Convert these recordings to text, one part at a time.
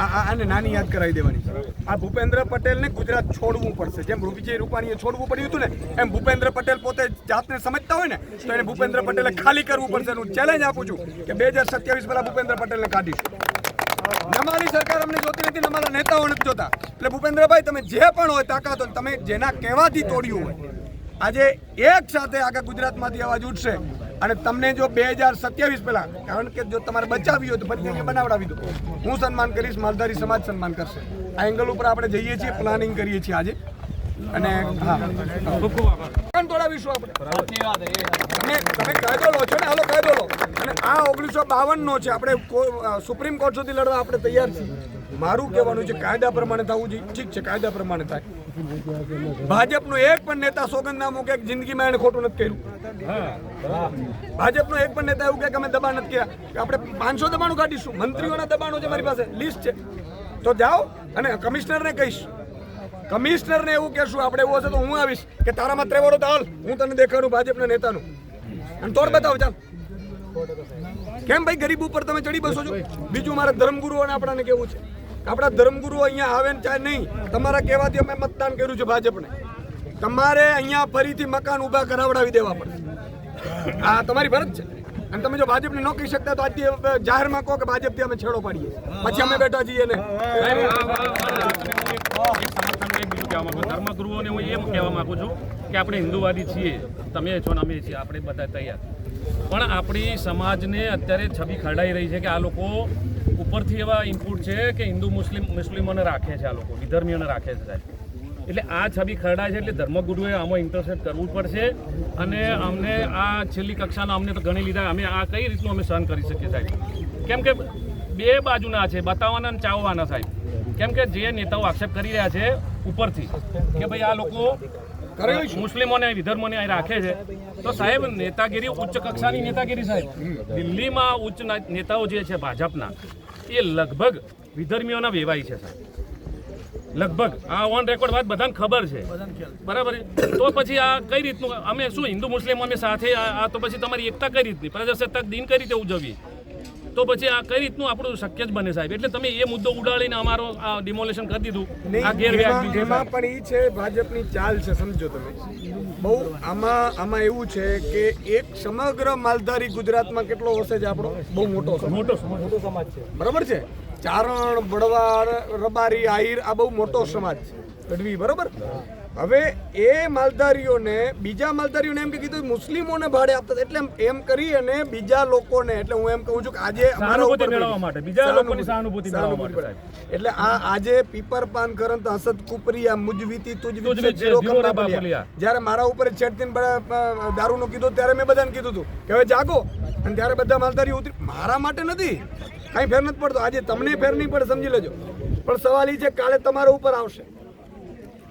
આને નાની યાદ કરાવી દેવાની આ ભૂપેન્દ્ર પટેલને ગુજરાત છોડવું પડશે. જેમ વિજય રૂપાણીએ છોડવું પડ્યું હતું ને, એમ ભૂપેન્દ્ર પટેલ પોતે જાતને સમજતા હોય ને, તો એને ભૂપેન્દ્ર પટેલે ખાલી કરવું પડશે હું ચેલેન્જ આપું છું કે બે હજાર સત્યાવીસ પહેલાં ભૂપેન્દ્ર પટેલને કાઢીશું. અમારી સરકાર અમને જોતી નથી અમારા નેતાઓ નથી જોતા. એટલે ભૂપેન્દ્રભાઈ, તમે જે પણ હોય તાકાત હોય તમે જેના કહેવાથી તોડ્યું હોય, આજે એક સાથે આખા ગુજરાતમાંથી અવાજ ઉઠશે. અને તમને જો બે હજાર સત્યાવીસ પહેલા, કારણ કે જો તમારે બચાવી હોય તો અહીંયા બનાવડાવી દો. હું સન્માન કરીશ, માલધારી સમાજ સન્માન કરશે. આ એંગલ ઉપર આપણે જઈએ છીએ પ્લાનિંગ કરીએ છીએ આજે. અને હા. છો ને, હાલો કાયદો અને આ ઓગણીસો બાવનનો છે, આપણે સુપ્રીમ કોર્ટ સુધી લડવા આપણે તૈયાર છીએ. મારું કહેવાનું છે, કાયદા પ્રમાણે થવું જોઈએ. ઠીક છે, કાયદા પ્રમાણે થાય. ભાજપનો એક પણ નેતા સોગંદ સોગંદનામું કે જિંદગીમાં એને ખોટું નથી કર્યું. ભાજપનો એક પણ નેતા એવું કે અમે દબાણ નથી કર્યા. આપણે પાંચસો દબાણો કાઢીશું. મંત્રીઓના દબાણો છે મારી પાસે. લિસ્ટ છે. તો જાઓ અને કમિશનરને કહીશ. કમિશનરને એવું કહેશું, આપણે એવું હશે તો હું આવીશ. કે તારામાં ત્રેવડો દાલ હું તને દેખાડું ભાજપના નેતાનું. અને તોડ બતાવો, ચાલ. કેમ ભાઈ, ગરીબ ઉપર તમે ચડી બસો છો? બીજું મારા ધર્મગુરુઓને આપણાને કેવું છે? આપણા ધર્મગુરુઓ અહીંયા આવે ને ચાહે નહીં, તમારા કહેવાથી અમે મતદાન કર્યું છે ભાજપને. તમારે અહીંયા ફરીથી મકાન ઊભા કરાવડાવી દેવા પડે. આ તમારી ફરજ છે. અને તમે જો ભાજપને ન કહી શકતા તો આજથી જાહેરમાં કહો કે ભાજપથી અમે છેડો પાડીએ પછી અમે બેઠા જઈએ ને. ધર્મગુરુઓને હું એમ કહેવા માંગુ છું કે આપણે હિન્દુવાદી છીએ, તમે છો ને અમે છીએ, આપણે બધા તૈયાર. પણ આપણી સમાજને અત્યારે છબી ખરડાઈ રહી છે કે આ લોકો ઉપરથી એવા ઇનપુટ છે કે હિન્દુ મુસ્લિમ, મુસ્લિમોને રાખે છે આ લોકો, વિધર્મીઓને રાખે છે સાહેબ. એટલે આ છબી ખરડાય છે એટલે ધર્મગુરુએ આમાં ઇન્ટરસેપ્ટ કરવું પડશે અને અમને આ છેલ્લી કક્ષાના અમને તો ગણી લીધા, અમે આ કઈ રીતનું અમે સહન કરી શકીએ સાહેબ? કેમ કે બે બાજુના છે, બતાવવાના અને ચાવવાના સાહેબ. કેમ કે જે નેતાઓ આક્ષેપ કરી રહ્યા છે ઉપરથી કે ભાઈ આ લોકો મુસ્લિમોને, વિધર્મોને અહીં રાખે છે, તો સાહેબ નેતાગીરી, ઉચ્ચ કક્ષાની નેતાગીરી સાહેબ. દિલ્હીમાં ઉચ્ચ નેતાઓ જે છે ભાજપના એ લગભગ વિધર્મીઓના વેવાય છે સાહેબ. લગભગ. આ ઓન રેકોર્ડ વાત બધાને ખબર છે. બરાબર તો પછી આ કઈ રીતનું? અમે શું હિન્દુ મુસ્લિમ અમે સાથે? આ આ તો પછી તમારી એકતા કઈ રીતની? પ્રજાસત્તાક દિન કઈ રીતે ઉજવીએ? તો પછી આ કઈ રીતનું આપણું શક્ય જ બને સાહેબ? એટલે તમે એ મુદ્દો ઉડાડીને અમારો આ ડિમોલેશન કરી દીધું. આ ગેરવ્યાજબી છે એમાં પણ એ છે ભાજપની ચાલ છે સમજો તમે. બહુ આમાં આમાં એવું છે કે એક સમગ્ર માલધારી ગુજરાતમાં કેટલો હશે જ આપણો? બહુ મોટો મોટો મોટો સમાજ છે. બરાબર છે? ચારણ બળવાર રબારી આહિર આ બહુ મોટો સમાજ છે. ગઢવી બરાબર? હવે એ માલધારીઓને બીજા માલધારીઓને એમ કે કીધું મુસ્લિમોને ભાડે આપતા એટલે એમ- કરી અને બીજા લોકોને એટલે હું એમ કહું છું કે આજે અમારા સહાનુભૂતિ ઉપર મેળવવા માટે, બીજા લોકોની સહાનુભૂતિ. મેળવવા માટે, એટલે આ આજે પીપર પાન કરંત હસત કુપરિયા મુજવીતી તુજવી જીરો બલિયા. બલિયા. જ્યારે મારા ઉપર છેડતીને દારૂનું કીધું ત્યારે મેં બધાને કીધું હતું કે હવે જાગો. અને ત્યારે બધા માલધારી ઉતરી મારા માટે નથી. કાંઈ ફેર નથી પડતો. આજે તમને ફેર નહીં પડે સમજી લેજો. પણ સવાલ એ છે કાલે તમારા ઉપર આવશે.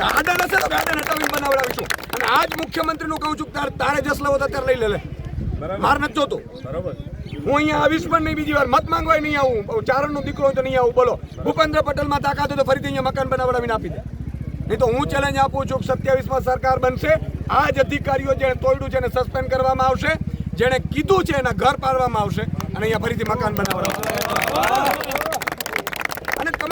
ગાર્ડન હશે તો ગાર્ડન હટાવીને બનાવડાવીશું અને આ જ મુખ્યમંત્રીનું કહું છું કે તારે તારે જસ લેવો તો ત્યારે લઈ લે લે. માર નથી જોતો. બરાબર. હું અહીંયા આવીશ પણ નહીં બીજી વાર મત માંગવાય નહીં આવું. ચારણનો દીકરો તો નહીં આવું બોલો. ભૂપેન્દ્ર પટેલમાં તાકાત હોય તો ફરીથી અહીંયા મકાન બનાવડાવીને આપી દે. નહીં તો હું ચેલેન્જ આપું છું સત્યાવીસમાં સરકાર બનશે. આ જ અધિકારીઓ જેણે તોડ્યું છે એને સસ્પેન્ડ કરવામાં આવશે. જેણે કીધું છે એના ઘર પાડવામાં આવશે. અને અહીંયા ફરીથી મકાન બનાવડાવશે.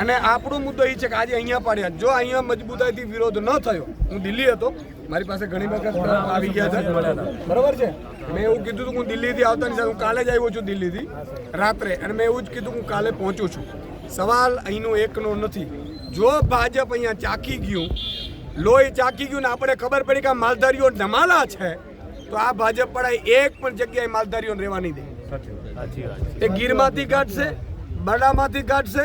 અને આપણો મુદ્દો એ છે કે આજે અહીંયા પાડ્યા. જો અહીંયા મજબૂતાઈથી વિરોધ ન થયો હું દિલ્હી હતો. મારી પાસે ઘણી વખત આવી ગયા છે બરાબર છે? મેં એવું કીધું હતું હું દિલ્હીથી આવતા નથી હું કાલે જ આવ્યો છું દિલ્હીથી રાત્રે. અને મેં એવું જ કીધું હું કાલે પહોંચું છું. સવાલ અહીંનો એકનો નથી. જો ભાજપ અહીંયા ચાકી ગયું લોહી ચાકી ગયું ને આપણે ખબર પડી કે આ માલધારીઓ ધમાલા છે તો આ ભાજપ પડાય એક પણ જગ્યાએ માલધારીઓને રહેવા નહીં દે. એ ગીરમાંથી કાઢશે બરડામાંથી કાઢશે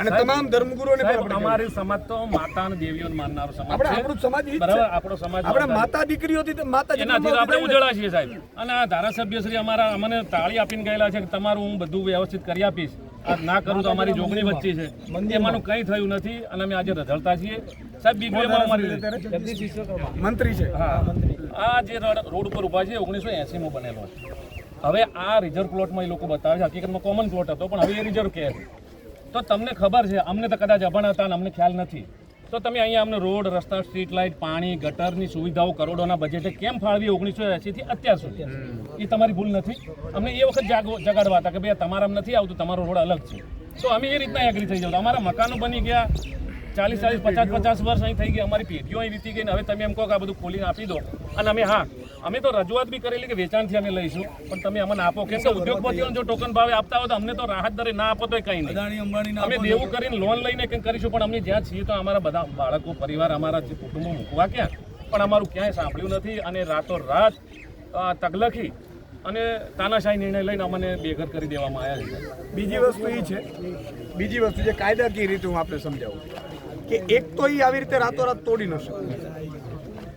અને તમામ ધર્મગુરુઓને પણ અમારી સમાજ તો માતા અને દેવીઓને માનનારો સમાજ આપણે આપણો સમાજ ઈ બરાબર? આપણો સમાજ આપણે માતા દીકરીઓથી માતા એનાથી આપણે ઉજળા છીએ સાહેબ. અને આ ધારાસભ્ય શ્રી અમારા અમને તાળી આપીને ગયેલા છે કે તમારું હું બધું વ્યવસ્થિત કરી આપીશ. આ ના કરું તો અમારી જોગણી વચ્ચે છે. એમાંનું કંઈ થયું નથી અને અમે આજે રઝળતા છીએ. સાહેબ બીજું અમારી મંત્રી છે. હા. આ જે રોડ ઉપર ઊભા છે ઓગણીસો એંસીમાં બનેલો છે. હવે આ રિઝર્વ પ્લોટમાં એ લોકો બતાવે છે. હકીકતમાં કોમન પ્લોટ હતો પણ હવે એ રિઝર્વ કહે છે. તો તમને ખબર છે અમને તો કદાચ અભણ હતા અને અમને ખ્યાલ નથી. તો તમે અહીંયા અમને રોડ રસ્તા સ્ટ્રીટ લાઇટ પાણી ગટરની સુવિધાઓ કરોડોના બજેટે કેમ ફાળવી ઓગણીસો એંસીથી અત્યાર સુધી? એ તમારી ભૂલ નથી. અમને એ વખત જાગો જગાડવા હતા કે ભાઈ તમારા અમ નથી આવતું તમારો રોડ અલગ છે. તો અમે એ રીતના એગ્રી થઈ જાવ. અમારા મકાનો બની ગયા ચાલીસ ચાલીસ પચાસ પચાસ વર્ષ અહીં થઈ ગયા. અમારી પેઢીઓ અહીં વીતી ગઈ ને હવે તમે એમ કહો કે આ બધું ખોલીને આપી દો. અને અમે હા અમે તો રજૂઆત બી કરેલી કે વેચાણથી અમે લઈશું. પણ તમે અમને આપો. કેમ કે ઉદ્યોગપતિઓને જો ટોકન ભાવે આપતા હોય તો અમને તો રાહત દરે ના આપો તો કંઈ નહીં. અમે દેવું કરીને લોન લઈને કંઈક કરીશું પણ અમને જ્યાં છીએ તો અમારા બધા બાળકો પરિવાર અમારા જે કુટુંબો મૂકવા ક્યાં? પણ અમારું ક્યાંય સાંભળ્યું નથી અને રાતો રાત તગલખી અને તાનાશાહી નિર્ણય લઈને અમને બેઘર કરી દેવામાં આવ્યા છે. બીજી વસ્તુ એ છે બીજી વસ્તુ જે કાયદાકીય રીતે હું આપણે સમજાવું કે એક તો એ આવી રીતે રાતોરાત તોડી ન શકે.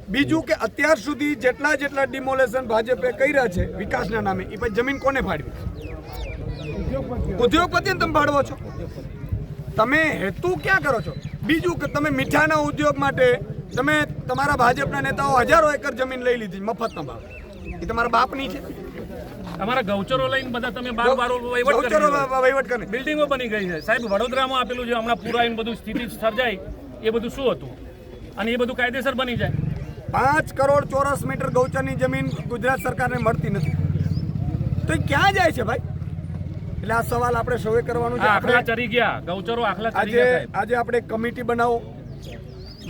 બીજું કે અત્યાર સુધી જેટલા જેટલા ડિમોલેશન ભાજપે કર્યા છે વિકાસના નામે એ પછી જમીન કોને ફાળવી ઉદ્યોગપતિને તમે ફાળવો છો. તમે હેતુ ક્યાં કરો છો? બીજું કે તમે મીઠાના ઉદ્યોગ માટે તમે તમારા ભાજપના નેતાઓ હજારો એકર જમીન લઈ લીધી મફતના ભાવ. એ તમારા બાપની છે. તમારા ગૌચરો લઈને બધા તમે બાર બાર વહીવટ કરી ગૌચરો વહીવટ કરીને બિલ્ડિંગો બની ગઈ છે. સાહેબ વડોદરામાં આપેલું છે હમણાં પૂરા એમ બધું સ્થિતિ સર્જાય એ બધું શું હતું? અને એ બધું કાયદેસર બની જાય. પાંચ કરોડ ચોરસ મીટર ગૌચરની જમીન ગુજરાત સરકારને મળતી નથી. તો એ ક્યાં જાય છે ભાઈ? એટલે આ સવાલ આપણે સૌએ કરવાનું છે. આખલા ચરી ગયા. ગૌચરો આખલા ચરી આજે ગયા આજે આપણે કમિટી બનાવો.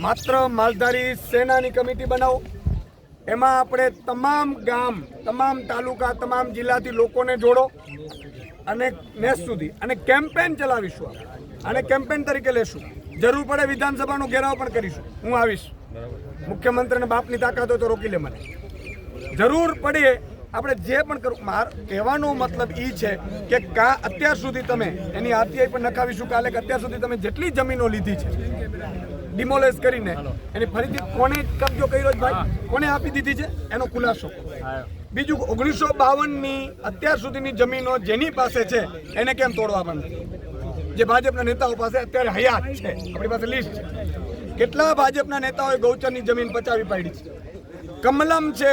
માત્ર માલધારી સેનાની કમિટી બનાવો. એમાં આપણે તમામ ગામ તમામ તાલુકા તમામ જિલ્લાથી લોકોને જોડો અને નેસ સુધી અને કેમ્પેન ચલાવીશું અને કેમ્પેન તરીકે લેશું. જરૂર પડે વિધાનસભાનો ઘેરાવ પણ કરીશું. હું આવીશ. મુખ્યમંત્રીને બાપની તાકાત હોય તો રોકી લે મને. જરૂર પડે આપણે જે પણ કરું માર કહેવાનો મતલબ એ છે કે કા અત્યાર સુધી તમે એની આરટીઆઈ પણ નખાવીશું કાલે કે અત્યાર સુધી તમે જેટલી જમીનો લીધી છે ડિમોલેઝ કરીને એની ફરીથી કોને કબજો કર્યો છે ભાઈ? કોને આપી દીધી છે? એનો ખુલાસો. બીજું ઓગણીસો બાવનની અત્યાર સુધીની જમીનો જેની પાસે છે એને કેમ તોડવા બંધ? જે ભાજપના નેતાઓ પાસે અત્યારે હયાત છે. આપણી પાસે લિસ્ટ છે. કેટલા ભાજપના નેતાઓએ ગૌચરની જમીન પચાવી પાડી છે? કમલમ છે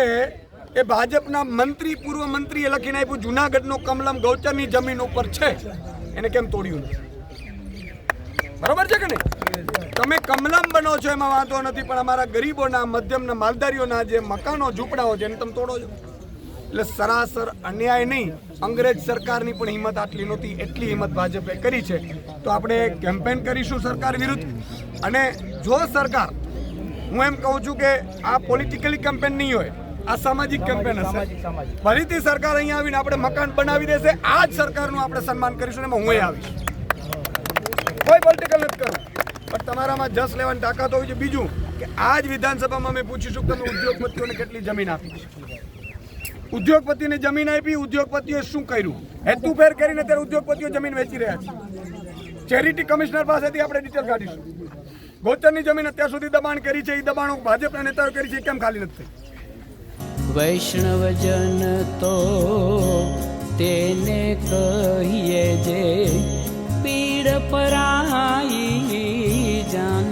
એ ભાજપના મંત્રી, પૂર્વ મંત્રીએ લખીને આપ્યું, જુનાગઢનો કમલમ ગૌચરની જમીન ઉપર છે. એને કેમ તોડ્યું નથી? બરોબર છે કે નહીં? તમે કમલમ બનો છો એમાં વાંધો નથી, પણ અમારા ગરીબોના, મધ્યમના માલધારીઓના જે મકાનો, ઝૂંપડાઓ છે, એને તમે તોડો છો. એટલે સરાસર અન્યાય નહીં અંગ્રેજ સરકારની પણ હિંમત આટલી નહોતી એટલી હિંમત ભાજપે કરી છે. તો આપણે કેમ્પેન કરીશું સરકાર વિરુદ્ધ. અને જો સરકાર હું એમ કહું છું કે આ પોલિટિકલી કેમ્પેન નહીં હોય આ સામાજિક કેમ્પેન હશે. ફરીથી સરકાર અહીંયા આવીને આપણે મકાન બનાવી દેશે આ જ સરકારનું આપણે સન્માન કરીશું એમાં હું આવીશ. કોઈ પોલિટિકલ નથી કરું પણ તમારામાં જસ લેવાની તાકાત હોવી છે બીજું કે આ જ વિધાનસભામાં અમે પૂછીશું કે તમે ઉદ્યોગપતિઓને કેટલી જમીન આપી છે? ઉદ્યોગપતિને જમીન આપી ઉદ્યોગપતિઓએ શું કર્યું? હેતુફેર કરીને અત્યારે ઉદ્યોગપતિઓ જમીન વેચી રહ્યા છે. ચેરિટી કમિશનર પાસેથી આપણે ડિટેલ કાઢીશું. ગોચરની જમીન અત્યાર સુધી દબાણ કરી છે. એ દબાણો ભાજપના નેતાઓ કરી છે. કેમ ખાલી નથી વૈષ્ણવજન તો તેને કહીએ જે પીડ પરાઈ જાન